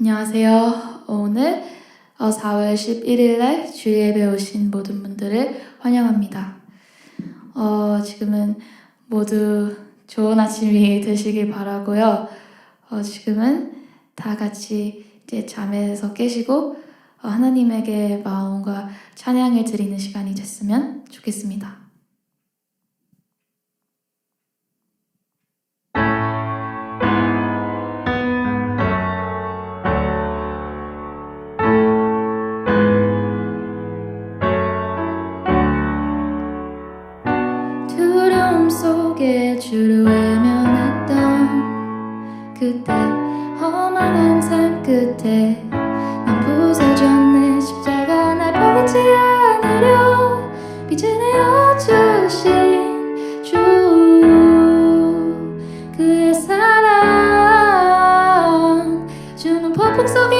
안녕하세요. 오늘 4월 11일날 주일예배 오신 모든 분들을 환영합니다. 어, 지금은 모두 좋은 아침이 되시길 바라고요. 어, 지금은 다 같이 이제 잠에서 깨시고 어, 하나님에게 마음과 찬양을 드리는 시간이 됐으면 좋겠습니다. 주는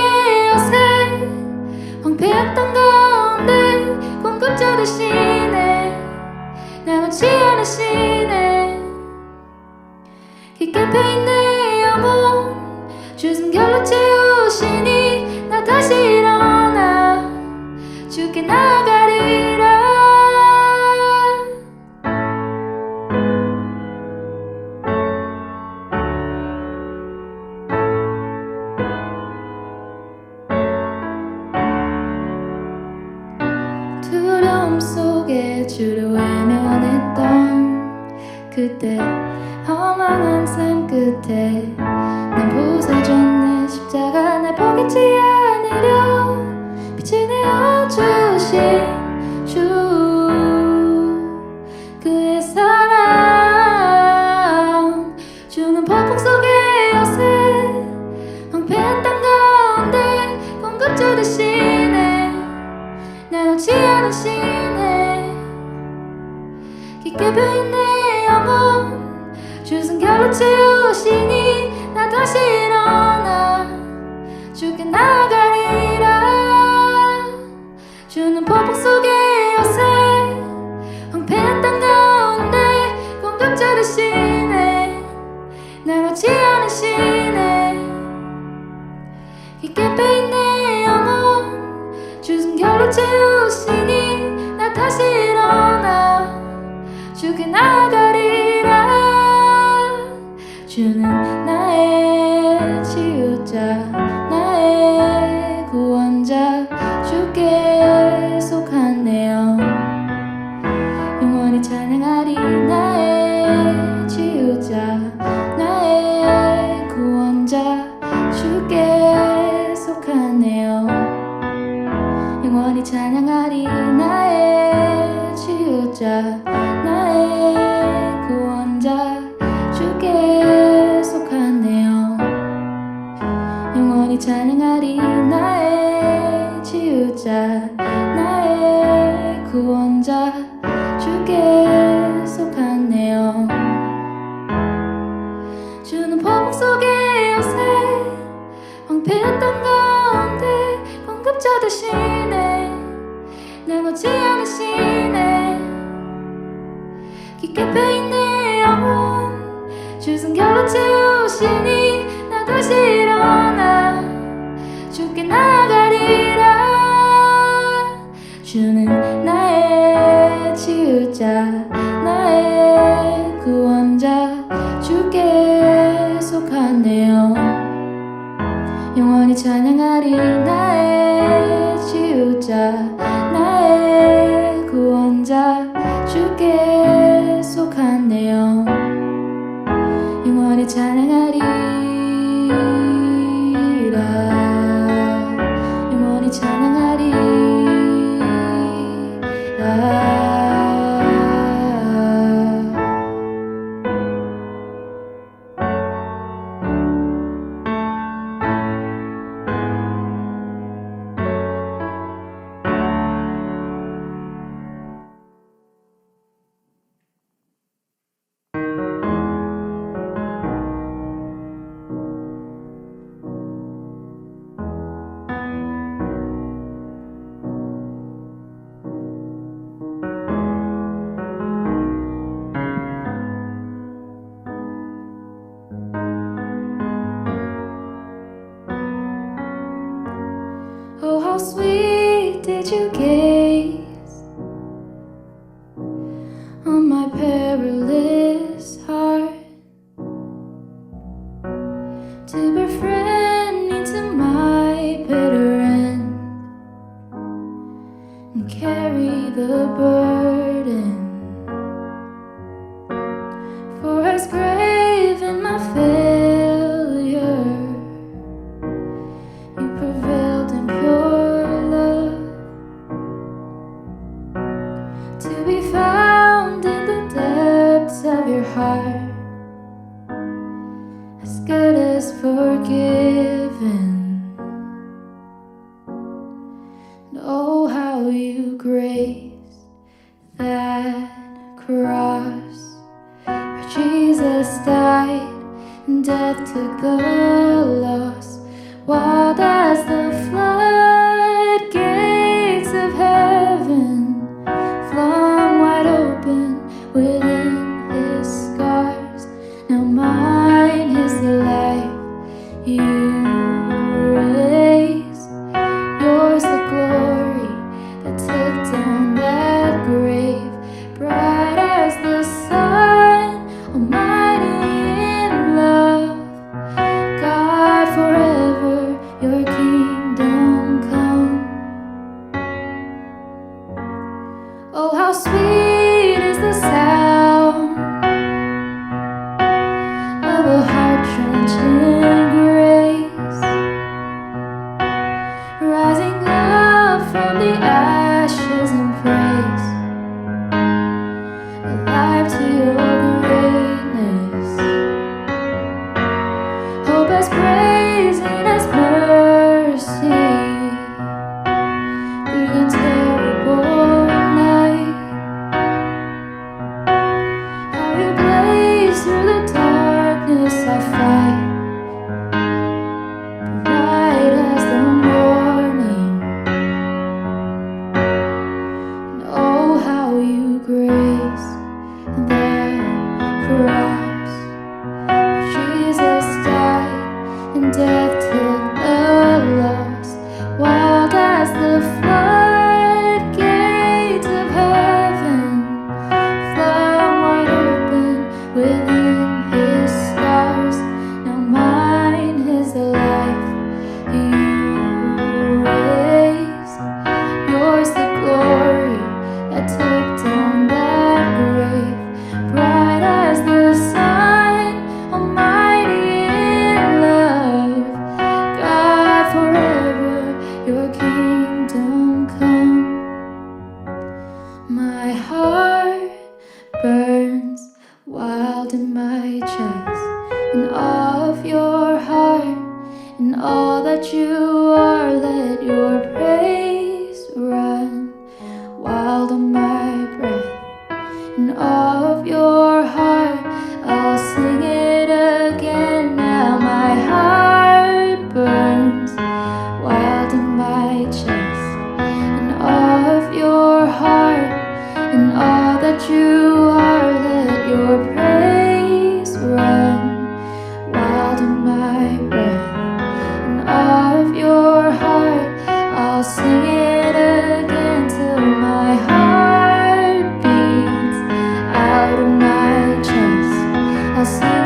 주를 외면했던 그때 허망한 삶 끝에 난 부서졌네. 십자가 날 포기치 않으려 빛을 내어 주신 주 그의 사랑. 주는 폭풍 속의 요새 황폐한 땅 가운데 공급자 되시네 나 놓지 않으시네 베인 내 영혼. 주 숨결로 채우시니 나 다시 일어 나의 구원자 주께 속하네요. 영원히 찬양하리 나의 치유자 나의 구원자 주께 속하네요. 주는 폭풍 속의 요새 황폐했던 가운데 공급자 되시네. 나 놓지 않으시네 패인 내 영혼. 주 숨결로 채우시니 나 다시 일어나. 주께 나가리라. 주는 나의 치유자 나의 구원자 주께 속하네요. 영원히 찬양하리 sweet did you give? died and death took the loss. Wild as the flood. breath I see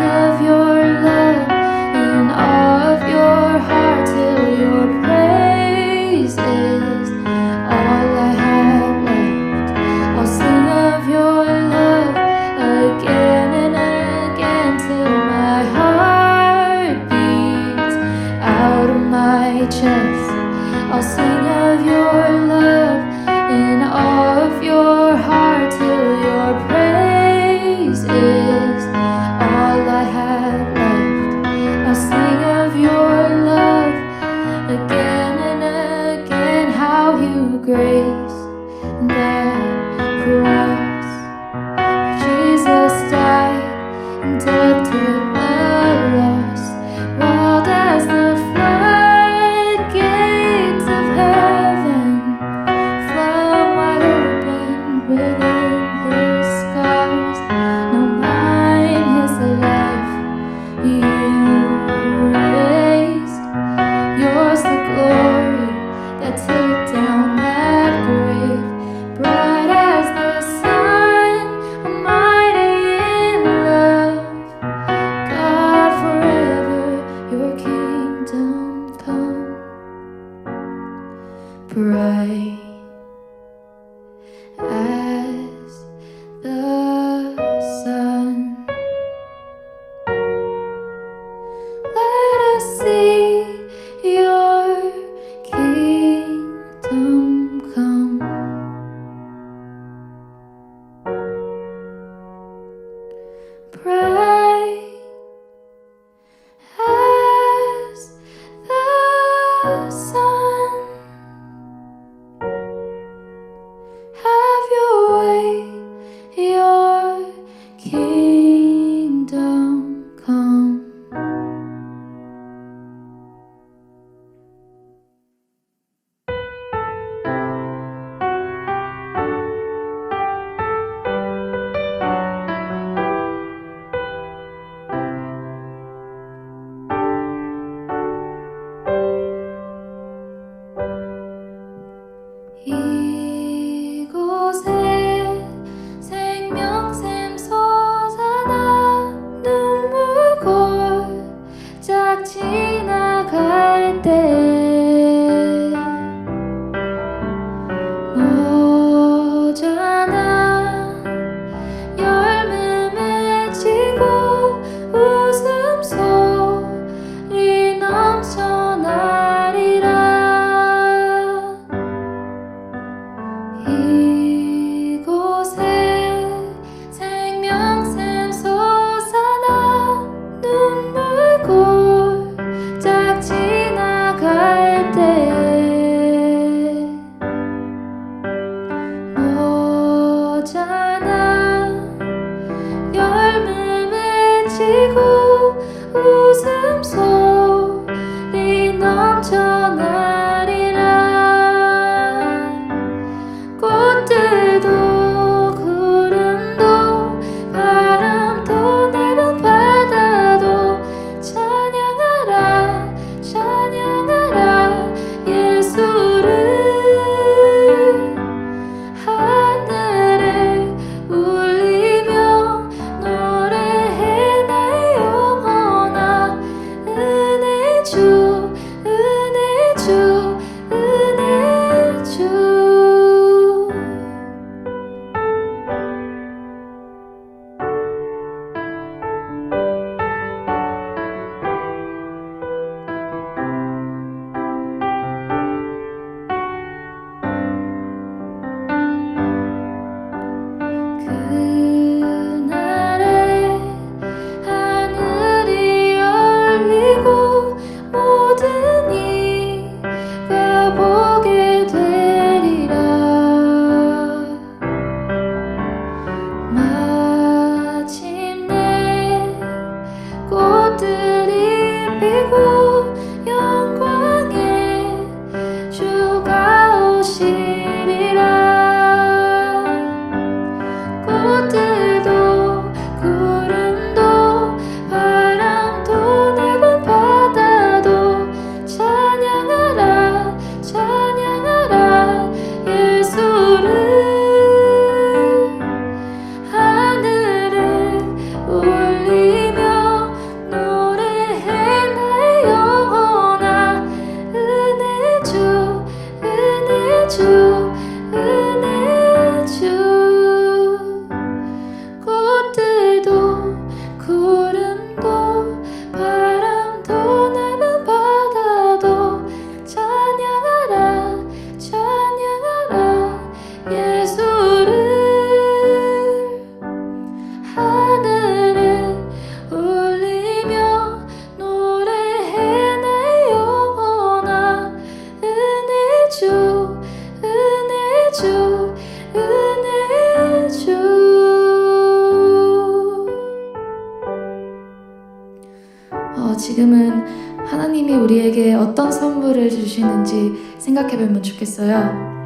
주시는지 생각해 보면 좋겠어요.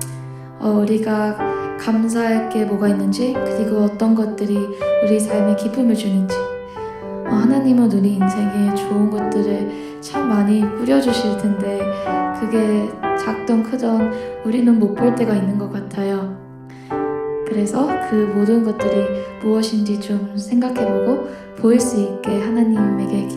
어, 우리가 감사할 게 뭐가 있는지 그리고 어떤 것들이 우리 삶에 기쁨을 주는지 어, 하나님은 우리 인생에 좋은 것들을 참 많이 뿌려주실 텐데 그게 작던 크던 우리는 못 볼 때가 있는 것 같아요. 그래서 그 모든 것들이 무엇인지 좀 생각해보고 보일 수 있게 하나님에게